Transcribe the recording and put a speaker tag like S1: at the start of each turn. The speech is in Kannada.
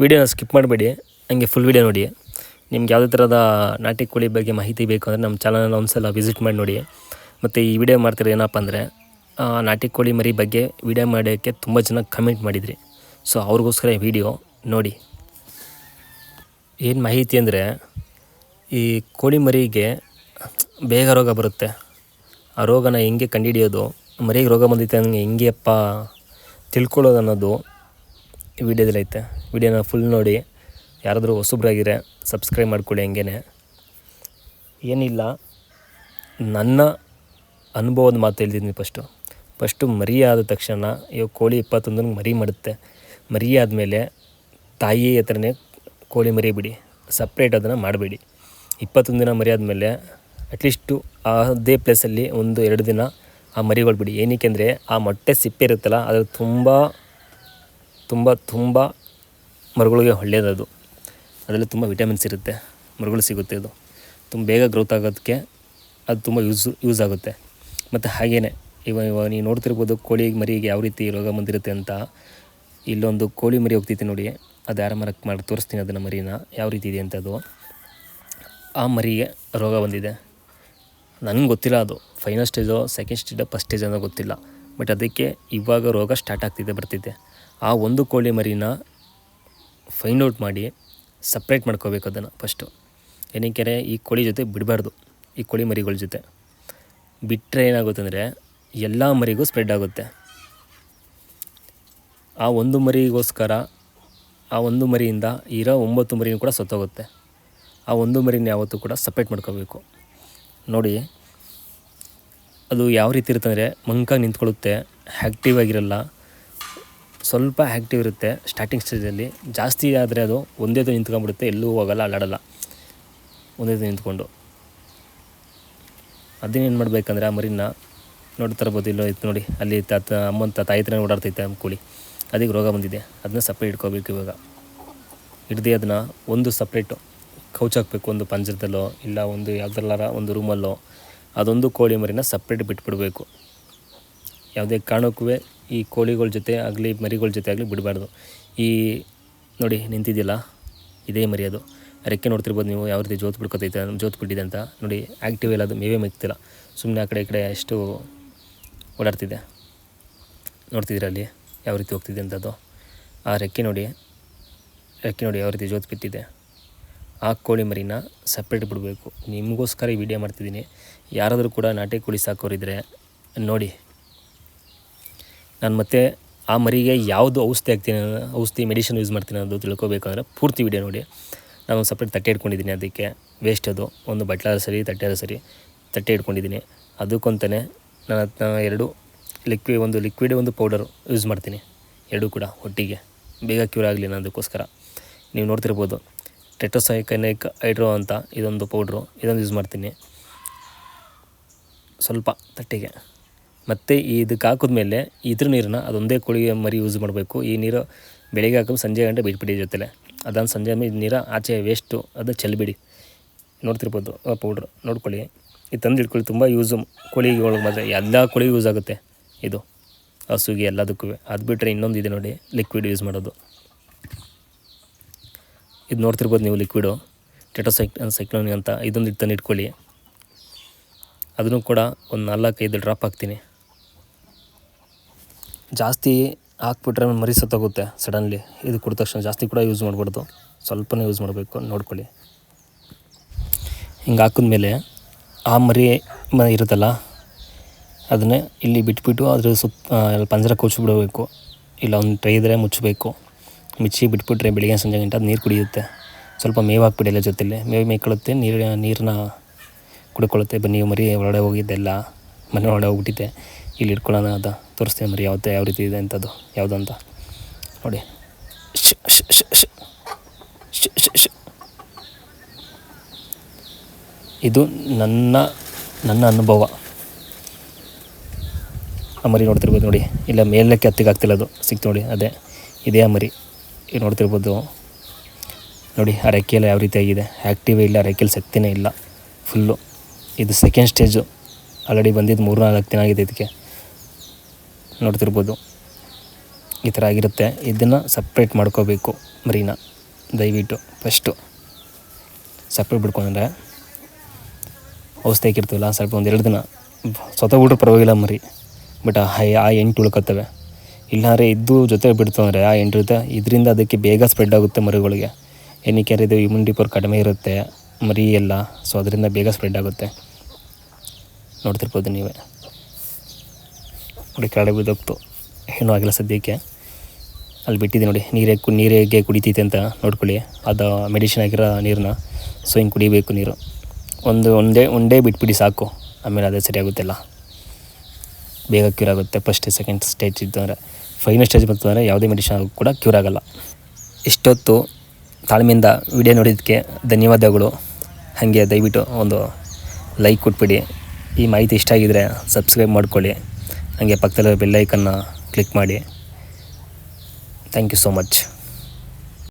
S1: ವೀಡಿಯೋನ ಸ್ಕಿಪ್ ಮಾಡಬೇಡಿ, ಹಂಗೆ ಫುಲ್ ವಿಡಿಯೋ ನೋಡಿ. ನಿಮ್ಗೆ ಯಾವುದೇ ಥರದ ನಾಟಿ ಕೋಳಿ ಬಗ್ಗೆ ಮಾಹಿತಿ ಬೇಕು ಅಂದರೆ ನಮ್ಮ ಚಾನಲ್ನ ಒಂದು ಸಲ ವಿಸಿಟ್ ಮಾಡಿ ನೋಡಿ. ಮತ್ತು ಈ ವಿಡಿಯೋ ಮಾಡ್ತಿರೋ ಏನಪ್ಪ ಅಂದರೆ ನಾಟಿ ಕೋಳಿ ಮರಿ ಬಗ್ಗೆ ವಿಡಿಯೋ ಮಾಡೋಕ್ಕೆ ತುಂಬ ಜನ ಕಮೆಂಟ್ ಮಾಡಿದ್ರಿ. ಸೊ ಅವ್ರಿಗೋಸ್ಕರ ವಿಡಿಯೋ ನೋಡಿ. ಏನು ಮಾಹಿತಿ ಅಂದರೆ, ಈ ಕೋಳಿ ಮರಿಗೆ ಬೇಗ ರೋಗ ಬರುತ್ತೆ. ಆ ರೋಗನ ಹೆಂಗೆ ಕಂಡುಹಿಡಿಯೋದು, ಮರಿಗೆ ರೋಗ ಬಂದಿತ್ತು ಹಂಗೆ ಹೆಂಗೆಪ್ಪ ತಿಳ್ಕೊಳ್ಳೋದು ಅನ್ನೋದು ಈ ವಿಡಿಯೋದಲ್ಲಿ ಐತೆ ವಿಡಿಯೋನ ಫುಲ್ ನೋಡಿ. ಯಾರಾದರೂ ಹೊಸಬ್ರಾಗಿರೆ ಸಬ್ಸ್ಕ್ರೈಬ್ ಮಾಡ್ಕೊಳ್ಳಿ ಹಂಗೇ ಏನಿಲ್ಲ. ನನ್ನ ಅನುಭವದ ಮಾತು ಹೇಳ್ತಿದ್ದೀನಿ ಫಸ್ಟು ಫಸ್ಟು ಮರಿ ಆದ ತಕ್ಷಣ ಇವಾಗ ಕೋಳಿ ಇಪ್ಪತ್ತೊಂದನಿಗೆ ಮರಿ ಮಾಡುತ್ತೆ. ಮರಿ ಆದಮೇಲೆ ತಾಯಿ ಹತ್ರನೇ ಕೋಳಿ ಮರಿ ಬಿಡಿ ಸಪ್ರೇಟ್ ಅದನ್ನು ಮಾಡಬೇಡಿ. ಇಪ್ಪತ್ತೊಂದು ದಿನ ಮರಿ ಆದಮೇಲೆ ಅಟ್ಲೀಸ್ಟು ಅದೇ ಪ್ಲೇಸಲ್ಲಿ ಒಂದು ಎರಡು ದಿನ ಆ ಮರಿಗಳು ಬಿಡಿ. ಏನಕ್ಕೆ ಅಂದರೆ ಆ ಮೊಟ್ಟೆ ಸಿಪ್ಪೆ ಇರುತ್ತಲ್ಲ ಅದು ತುಂಬ ತುಂಬ ತುಂಬ ಮರುಗಳಿಗೆ ಒಳ್ಳೆಯದದು. ಅದರಲ್ಲಿ ತುಂಬ ವಿಟಮಿನ್ಸ್ ಇರುತ್ತೆ, ಮರುಗಳು ಸಿಗುತ್ತೆ ಅದು ತುಂಬ ಬೇಗ ಗ್ರೋತ್ ಆಗೋದಕ್ಕೆ ಅದು ತುಂಬ ಯೂಸ್ ಯೂಸ್ ಆಗುತ್ತೆ. ಮತ್ತು ಹಾಗೆಯೇ ಇವಾಗ ಇವಾಗ ನೀವು ನೋಡ್ತಿರ್ಬೋದು ಕೋಳಿ ಮರಿಗೆ ಯಾವ ರೀತಿ ರೋಗ ಬಂದಿರುತ್ತೆ ಅಂತ. ಇಲ್ಲೊಂದು ಕೋಳಿ ಮರಿ ಹೋಗ್ತೈತೆ ನೋಡಿ, ಅದು ಯಾರ ಮರಕ್ಕೆ ಮಾಡಿ ತೋರಿಸ್ತೀನಿ ಅದನ್ನು ಮರಿನ, ಯಾವ ರೀತಿ ಇದೆ ಅಂತ ಅದು. ಆ ಮರಿಗೆ ರೋಗ ಬಂದಿದೆ. ನನಗೆ ಗೊತ್ತಿಲ್ಲ ಅದು. ಫೈನಲ್ ಸ್ಟೇಜೋ ಸೆಕೆಂಡ್ ಸ್ಟೇಜೋ ಫಸ್ಟ್ ಸ್ಟೇಜ್ ಅನ್ನೋ ಗೊತ್ತಿಲ್ಲ. ಬಟ್ ಅದಕ್ಕೆ ಇವಾಗ ರೋಗ ಸ್ಟಾರ್ಟ್ ಆಗ್ತಿದೆ, ಬರ್ತಿದೆ. ಆ ಒಂದು ಕೋಳಿ ಮರಿನ ಫೈಂಡ್ ಔಟ್ ಮಾಡಿ ಸಪ್ರೇಟ್ ಮಾಡ್ಕೋಬೇಕು ಅದನ್ನು ಫಸ್ಟು ಏನಕ್ಕೆ ಈ ಕೋಳಿ ಜೊತೆ ಬಿಡಬಾರ್ದು. ಈ ಕೋಳಿ ಮರಿಗಳ ಜೊತೆ. ಬಿಟ್ಟರೆ ಏನಾಗುತ್ತೆ ಅಂದರೆ ಎಲ್ಲ ಮರಿಗೂ ಸ್ಪ್ರೆಡ್ ಆಗುತ್ತೆ. ಆ ಒಂದು ಮರಿಗೋಸ್ಕರ ಆ ಒಂದು ಮರಿಯಿಂದ ಇರೋ ಒಂಬತ್ತು ಮರಿನೂ ಕೂಡ ಸತ್ತೋಗುತ್ತೆ. ಆ ಒಂದು ಮರಿನ ಯಾವತ್ತೂ ಕೂಡ ಸಪ್ರೇಟ್ ಮಾಡ್ಕೋಬೇಕು. ನೋಡಿ, ಅದು ಯಾವ ರೀತಿ ಇರುತ್ತೆ ಅಂದರೆ ಮಂಕಾಗಿ ನಿಂತ್ಕೊಳ್ಳುತ್ತೆ ಆ್ಯಕ್ಟಿವ್ ಆಗಿರಲ್ಲ ಸ್ವಲ್ಪ ಆ್ಯಕ್ಟಿವ್ ಇರುತ್ತೆ ಸ್ಟಾರ್ಟಿಂಗ್ ಸ್ಟೇಜಲ್ಲಿ ಜಾಸ್ತಿ ಆದರೆ ಅದು ಒಂದೇ ದಿನ ನಿಂತ್ಕೊಂಡ್ಬಿಡುತ್ತೆ, ಎಲ್ಲೂ ಹೋಗಲ್ಲ, ಅಲ್ಲಾಡಲ್ಲ. ಒಂದೇ ದಿನ ನಿಂತ್ಕೊಂಡು. ಅದನ್ನೇನು ಮಾಡಬೇಕಂದ್ರೆ ಆ ಮರಿನ ನೋಡ್ತಾ ಇರ್ಬೋದು, ಇಲ್ಲೋ ಇತ್ತು ನೋಡಿ, ಅಲ್ಲಿ ತಾತ ಅಮ್ಮಂತ ತಾಯಿ ಹತ್ರ ಓಡಾಡ್ತೈತೆ ಕೋಳಿ. ಅದಕ್ಕೆ ರೋಗ ಬಂದಿದೆ, ಅದನ್ನ ಸಪ್ರೇಟ್ ಇಟ್ಕೋಬೇಕು ಇವಾಗ. ಹಿಡ್ದು ಅದನ್ನ ಒಂದು ಸಪ್ರೇಟು ಕೌಚ್ ಹಾಕಬೇಕು, ಒಂದು ಪಂಜರದಲ್ಲೋ, ಇಲ್ಲ ಒಂದು ಯಾವುದ್ರಲ್ಲಾರ ಒಂದು ರೂಮಲ್ಲೋ ಅದೊಂದು ಕೋಳಿ ಮರಿನ ಸಪ್ರೇಟ್ ಬಿಟ್ಬಿಡಬೇಕು. ಯಾವುದೇ ಕಾರಣಕ್ಕೂ ಈ ಕೋಳಿಗಳ ಜೊತೆ ಆಗಲಿ, ಮರಿಗಳ ಜೊತೆ ಆಗಲಿ ಬಿಡಬಾರ್ದು. ಈ ನೋಡಿ ನಿಂತಿದ್ದಿಲ್ಲ ಇದೇ ಮರಿ ಅದು. ರೆಕ್ಕೆ ನೋಡ್ತಿರ್ಬೋದು ನೀವು ಯಾವ ರೀತಿ ಜೋತ್ ಬಿಡ್ಕೊತೈತೆ, ಜೋತ್ ಬಿಟ್ಟಿದೆ ಅಂತ. ನೋಡಿ ಆ್ಯಕ್ಟಿವ್ ಇಲ್ಲ ಅದು, ಮೇವೇ ಮೆಕ್ತಿಲ್ಲ ಸುಮ್ಮನೆ ಆ ಕಡೆ ಈ ಕಡೆ ಎಷ್ಟು ಓಡಾಡ್ತಿದೆ. ನೋಡ್ತಿದ್ದೀರ ಅಲ್ಲಿ ಯಾವ ರೀತಿ ಹೋಗ್ತಿದೆ ಅಂತ ಅದು ಆ ರೆಕ್ಕೆ ನೋಡಿ ರೆಕ್ಕೆ ನೋಡಿ ಯಾವ ರೀತಿ ಜೋತ್ ಬಿಟ್ಟಿದೆ. ಆ ಕೋಳಿ ಮರಿನ ಸಪ್ರೇಟ್ ಬಿಡಬೇಕು. ನಿಮಗೋಸ್ಕರ ಈ ವಿಡಿಯೋ ಮಾಡ್ತಿದ್ದೀನಿ. ಯಾರಾದರೂ ಕೂಡ ನಾಟಿ ಕೋಳಿ ಸಾಕೋರಿದ್ರೆ ನೋಡಿ ನಾನು ಮತ್ತೆ ಆ ಮರಿಗೆ ಯಾವುದು ಔಷಧಿ ಹಾಕ್ತೀನಿ ಔಷಧಿ ಮೆಡಿಷನ್ ಯೂಸ್ ಮಾಡ್ತೀನಿ ಅನ್ನೋದು ತಿಳ್ಕೊಬೇಕಂದ್ರೆ ಪೂರ್ತಿ ವಿಡಿಯೋ ನೋಡಿ. ನಾನು ಸಪ್ರೇಟ್ ತಟ್ಟೆ ಇಟ್ಕೊಂಡಿದ್ದೀನಿ ಅದಕ್ಕೆ. ವೇಸ್ಟ್ ಅದು. ಒಂದು ಬಟ್ಲಾರ ಸರಿ ತಟ್ಟೆಯಾರ ಸರಿ ತಟ್ಟೆ ಇಟ್ಕೊಂಡಿದ್ದೀನಿ. ಅದಕ್ಕಂತಲೇ ನಾನು ಎರಡು ಲಿಕ್ವಿ ಒಂದು ಲಿಕ್ವಿಡ್ ಒಂದು ಪೌಡರು ಯೂಸ್ ಮಾಡ್ತೀನಿ. ಎರಡೂ ಕೂಡ ಒಟ್ಟಿಗೆ. ಬೇಗ ಕ್ಯೂರ್ ಆಗಲಿ ಅದಕ್ಕೋಸ್ಕರ. ನೀವು ನೋಡ್ತಿರ್ಬೋದು. ಟೆಟ್ರೋಸೈಕನೈಕ್ ಹೈಡ್ರೋ ಅಂತ ಇದೊಂದು ಪೌಡ್ರು ಇದೊಂದು ಯೂಸ್ ಮಾಡ್ತೀನಿ. ಸ್ವಲ್ಪ ತಟ್ಟೆಗೆ. ಮತ್ತು ಇದಕ್ಕೆ ಹಾಕಿದ್ಮೇಲೆ ಇದ್ರ ನೀರನ್ನ ಅದೊಂದೇ ಕೋಳಿ ಮರಿ ಯೂಸ್ ಮಾಡಬೇಕು. ಈ ನೀರು ಬೆಳಿಗ್ಗೆ ಹಾಕೊಂಡು ಸಂಜೆ ಗಂಟೆ ಬಿಟ್ಬಿಡಿ ಜೊತೆಲೆ. ಅದನ್ನು ಸಂಜೆ ಮೇಲೆ ನೀರು ಆಚೆ ವೇಸ್ಟು ಅದು ಚೆಲ್ಬಿಡಿ. ನೋಡ್ತಿರ್ಬೋದು ಪೌಡ್ರ್ ನೋಡ್ಕೊಳ್ಳಿ. ಇದು ತಂದು ಇಟ್ಕೊಳ್ಳಿ, ತುಂಬ ಯೂಸು ಕೋಳಿಗಳಿಗೆ ಮಾತ್ರ. ಎಲ್ಲ ಕೋಳಿಗೆ ಯೂಸ್ ಆಗುತ್ತೆ ಇದು. ಹಸುಗೆ ಎಲ್ಲದಕ್ಕೂ. ಅದು ಬಿಟ್ಟರೆ ಇನ್ನೊಂದು ಇದೆ ನೋಡಿ ಲಿಕ್ವಿಡ್ ಯೂಸ್ ಮಾಡೋದು. ಇದು ನೋಡ್ತಿರ್ಬೋದು ನೀವು ಲಿಕ್ವಿಡು ಟೆಟೋಸೈಕ್ ಸೈಕ್ಲೋನಿ ಅಂತ ಇದೊಂದು ತಂದು ಇಟ್ಕೊಳ್ಳಿ. ಅದನ್ನು ಕೂಡ ಒಂದು ನಾಲ್ಕೈದು ಡ್ರಾಪ್ ಹಾಕ್ತೀನಿ. ಜಾಸ್ತಿ ಹಾಕ್ಬಿಟ್ರೆ ಮರಿ ಸತ್ತೋಗುತ್ತೆ ಸಡನ್ಲಿ. ಇದು ಕುಡಿದ ತಕ್ಷಣ ಜಾಸ್ತಿ ಕೂಡ ಯೂಸ್ ಮಾಡಬಾರ್ದು. ಸ್ವಲ್ಪನೇ ಯೂಸ್ ಮಾಡಬೇಕು, ನೋಡ್ಕೊಳ್ಳಿ. ಹಿಂಗೆ ಹಾಕಿದ್ಮೇಲೆ ಆ ಮರಿ ಮ ಇರುತ್ತಲ್ಲ, ಅದನ್ನೇ ಇಲ್ಲಿ ಬಿಟ್ಬಿಟ್ಟು ಅದ್ರ ಸುತ್ತ ಪಂಜರ ಬಿಡಬೇಕು ಇಲ್ಲ ಒಂದು ಟ್ರೈ ಇದ್ದರೆ ಮುಚ್ಚಬೇಕು. ಮುಚ್ಚಿ ಬಿಟ್ಬಿಟ್ರೆ ಬೆಳಿಗ್ಗೆ ಸಂಜೆ ಗಂಟೆ ಅದು ನೀರು ಕುಡಿಯುತ್ತೆ. ಸ್ವಲ್ಪ ಮೇವು ಹಾಕ್ಬಿಡಿ ಎಲ್ಲ ಜೊತೆಲಿ. ಮೇವು ಮೇಯ್ಕೊಳ್ಳುತ್ತೆ ನೀರು ನೀರನ್ನ ಕುಡ್ಕೊಳ್ಳುತ್ತೆ. ಬನ್ನಿ ಮರಿ ಒಳಗಡೆ ಹೋಗಿದ್ದೆಲ್ಲ, ಮನೆ ಒಳಗಡೆ ಹೋಗ್ಬಿಟ್ಟಿದೆ. ಇಲ್ಲಿ ಇಟ್ಕೊಳ್ಳೋಣ ಅಂತ ತೋರಿಸ್ತೀನಿ ಮರಿ ಯಾವ ಯಾವ ರೀತಿ ಇದೆ ಅಂಥದ್ದು, ಯಾವುದು ಅಂತ. ನೋಡಿ. ಇದು ನನ್ನ ನನ್ನ ಅನುಭವ. ಆ ಮರಿ ನೋಡ್ತಿರ್ಬೋದು ನೋಡಿ. ಇಲ್ಲ, ಮೇಲಕ್ಕೆ ಹತ್ತಿಗೆ ಆಗ್ತಿಲ್ಲ ಅದು. ಸಿಕ್ತು ನೋಡಿ, ಅದೇ. ಇದೇ ಆ ಮರಿ. ಈಗ ನೋಡ್ತಿರ್ಬೋದು. ನೋಡಿ, ಆ ರೆಕ್ಕೆಲ್ಲ ಯಾವ ರೀತಿ ಆಗಿದೆ. ಆ್ಯಕ್ಟಿವ್ ಇಲ್ಲ ರೆಕ್ಕೆಯಲ್ಲಿ ಶಕ್ತಿನೇ ಇಲ್ಲ. ಫುಲ್ಲು ಇದು ಸೆಕೆಂಡ್ ಸ್ಟೇಜು ಆಲ್ರೆಡಿ ಬಂದಿದ್ದು ಮೂರು ನಾಲ್ಕು ದಿನ ಆಗಿದೆ ಇದಕ್ಕೆ. ನೋಡ್ತಿರ್ಬೋದು. ಈ ಥರ ಆಗಿರುತ್ತೆ. ಇದನ್ನು ಸಪ್ರೇಟ್ ಮಾಡ್ಕೋಬೇಕು ಮರಿನ. ದಯವಿಟ್ಟು ಫಸ್ಟು ಸಪ್ರೇಟ್ ಬಿಡ್ಕೊಂಡ್ರೆ ಔಷಧಿ ಹಾಕಿರ್ತೀವಲ್ಲ, ಸ್ವಲ್ಪ ಒಂದು ಎರಡು ದಿನ. ಸ್ವತಃ ಬಿಟ್ರೆ ಪರವಾಗಿಲ್ಲ ಮರಿ. ಬಟ್ ಆ ಆ ಎಂಟು ಉಳ್ಕೊತವೆ. ಇಲ್ಲಾಂದರೆ ಇದ್ದು ಜೊತೆ ಬಿಡ್ತು ಅಂದರೆ ಆ ಎಂಟು ಇರುತ್ತೆ ಇದರಿಂದ ಅದಕ್ಕೆ ಬೇಗ ಸ್ಪ್ರೆಡ್ ಆಗುತ್ತೆ ಮರಿಗಳಿಗೆ. ಏನಕ್ಕೆ ಇದು ಇಮ್ಯುನಿಟಿ ಪವರ್ ಕಡಿಮೆ ಇರುತ್ತೆ ಮರಿ ಎಲ್ಲ ಸೊ ಅದರಿಂದ ಬೇಗ ಸ್ಪ್ರೆಡ್ ಆಗುತ್ತೆ. ನೋಡ್ತಿರ್ಬೋದು ನೀವೇ. ನೋಡಿ ಕೆಳಗಡೆ ಬಿದ್ದೋಗ್ತು. ಏನೂ ಆಗಿಲ್ಲ ಸದ್ಯಕ್ಕೆ. ಅಲ್ಲಿ ಬಿಟ್ಟಿದ್ದೆ ನೋಡಿ, ನೀರೇ ಕು ನೀರು ಹೇಗೆ ಕುಡಿತೈತೆ ಅಂತ ನೋಡ್ಕೊಳ್ಳಿ. ಅದು ಮೆಡಿಷನ್ ಆಗಿರೋ ನೀರನ್ನ ಸೊ ಹಿಂಗೆ ಕುಡಿಬೇಕು ನೀರು. ಒಂದು, ಒಂದೇ ಒಂದೇ ಬಿಟ್ಬಿಡಿ ಸಾಕು. ಆಮೇಲೆ ಅದೇ ಸರಿಯಾಗುತ್ತೆಲ್ಲ ಬೇಗ ಕ್ಯೂರ್ ಆಗುತ್ತೆ. ಫಸ್ಟ್ ಸೆಕೆಂಡ್ ಸ್ಟೇಜ್ ಇತ್ತು ಅಂದರೆ. ಫೈನಲ್ ಸ್ಟೇಜ್ ಬಂತು ಅಂದರೆ ಯಾವುದೇ ಮೆಡಿಷನ್ ಕೂಡ ಕ್ಯೂರ್ ಆಗಲ್ಲ. ಇಷ್ಟೊತ್ತು ತಾಳ್ಮೆಯಿಂದ ವಿಡಿಯೋ ನೋಡಿದ್ದಕ್ಕೆ ಧನ್ಯವಾದಗಳು. ಹಾಗೆ ದಯವಿಟ್ಟು ಒಂದು ಲೈಕ್ ಕೊಟ್ಬಿಡಿ. ಈ ಮಾಹಿತಿ ಇಷ್ಟ ಆಗಿದರೆ ಸಬ್ಸ್ಕ್ರೈಬ್ ಮಾಡ್ಕೊಳ್ಳಿ. ಹಾಗೆ ಪಕ್ಕದಲ್ಲಿರೋ ಬೆಲ್ಲೈಕನ್ನ ಕ್ಲಿಕ್ ಮಾಡಿ. Thank you so much